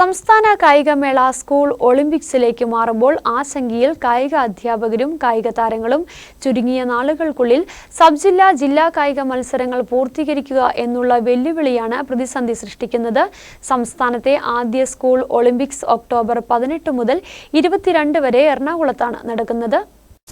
സംസ്ഥാന കായികമേള സ്കൂൾ ഒളിമ്പിക്സിലേക്ക് മാറുമ്പോൾ ആശങ്കയിൽ കായിക അധ്യാപകരും കായിക താരങ്ങളും ചുരുങ്ങിയ നാളുകൾക്കുള്ളിൽ സബ് ജില്ലാ ജില്ലാ കായിക മത്സരങ്ങൾ പൂർത്തീകരിക്കുക എന്നുള്ള വെല്ലുവിളിയാണ് പ്രതിസന്ധി സൃഷ്ടിക്കുന്നത്. സംസ്ഥാനത്തെ ആദ്യ സ്കൂൾ ഒളിമ്പിക്സ് ഒക്ടോബർ പതിനെട്ട് മുതൽ ഇരുപത്തിരണ്ട് വരെ എറണാകുളത്താണ് നടക്കുന്നത്.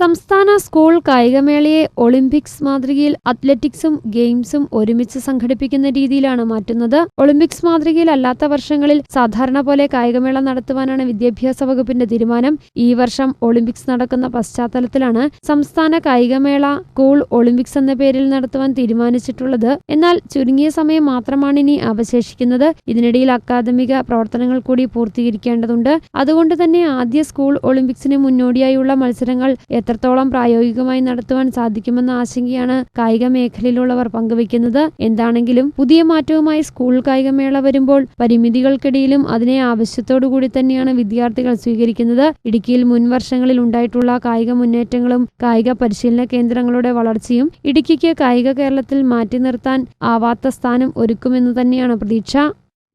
സംസ്ഥാന സ്കൂൾ കായികമേളയെ ഒളിമ്പിക്സ് മാതൃകയിൽ അത്ലറ്റിക്സും ഗെയിംസും ഒരുമിച്ച് സംഘടിപ്പിക്കുന്ന രീതിയിലാണ് മാറ്റുന്നത്. ഒളിമ്പിക്സ് മാതൃകയിൽ അല്ലാത്ത വർഷങ്ങളിൽ സാധാരണ പോലെ കായികമേള നടത്തുവാനാണ് വിദ്യാഭ്യാസ വകുപ്പിന്റെ തീരുമാനം. ഈ വർഷം ഒളിമ്പിക്സ് നടക്കുന്ന പശ്ചാത്തലത്തിലാണ് സംസ്ഥാന കായികമേള സ്കൂൾ ഒളിമ്പിക്സ് എന്ന പേരിൽ നടത്തുവാൻ തീരുമാനിച്ചിട്ടുള്ളത്. എന്നാൽ ചുരുങ്ങിയ സമയം മാത്രമാണ് ഇനി അവശേഷിക്കുന്നത്. ഇതിനിടയിൽ അക്കാദമിക പ്രവർത്തനങ്ങൾ കൂടി പൂർത്തീകരിക്കേണ്ടതുണ്ട്. അതുകൊണ്ട് തന്നെ ആദ്യ സ്കൂൾ ഒളിമ്പിക്സിന് മുന്നോടിയായുള്ള മത്സരങ്ങൾ എത്രത്തോളം പ്രായോഗികമായി നടത്തുവാൻ സാധിക്കുമെന്ന ആശങ്കയാണ് കായിക മേഖലയിലുള്ളവർ പങ്കുവയ്ക്കുന്നത്. എന്താണെങ്കിലും പുതിയ മാറ്റവുമായി സ്കൂൾ കായികമേള വരുമ്പോൾ പരിമിതികൾക്കിടയിലും അതിനെ ആവശ്യത്തോടുകൂടി തന്നെയാണ് വിദ്യാർത്ഥികൾ സ്വീകരിക്കുന്നത്. ഇടുക്കിയിൽ മുൻ വർഷങ്ങളിൽ ഉണ്ടായിട്ടുള്ള കായിക മുന്നേറ്റങ്ങളും കായിക പരിശീലന കേന്ദ്രങ്ങളുടെ വളർച്ചയും ഇടുക്കിക്ക് കായിക കേരളത്തിൽ മാറ്റി നിർത്താൻ ആവാത്ത സ്ഥാനം ഒരുക്കുമെന്ന് തന്നെയാണ് പ്രതീക്ഷ.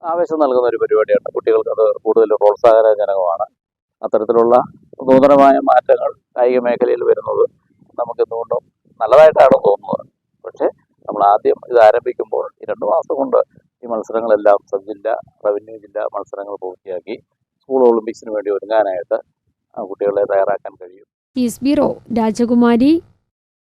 ആവേശം നൽകുന്ന ഒരു പരിപാടിയാണ്. കുട്ടികൾക്ക് അത് കൂടുതൽ പ്രോത്സാഹനജനകമാണ്. അത്തരത്തിലുള്ള നൂതനമായ മാറ്റങ്ങൾ കായിക മേഖലയിൽ വരുന്നത് നമുക്ക് എന്തുകൊണ്ടും നല്ലതായിട്ടാണ് തോന്നുന്നത്. പക്ഷേ നമ്മൾ ആദ്യം ഇത് ആരംഭിക്കുമ്പോൾ ഈ രണ്ട് മാസം കൊണ്ട് ഈ മത്സരങ്ങളെല്ലാം സബ് ജില്ല റവന്യൂ ജില്ല മത്സരങ്ങൾ പൂർത്തിയാക്കി സ്കൂൾ ഒളിമ്പിക്സിന് വേണ്ടി ഒരുങ്ങാനായിട്ട് കുട്ടികളെ തയ്യാറാക്കാൻ കഴിയും. രാജകുമാരി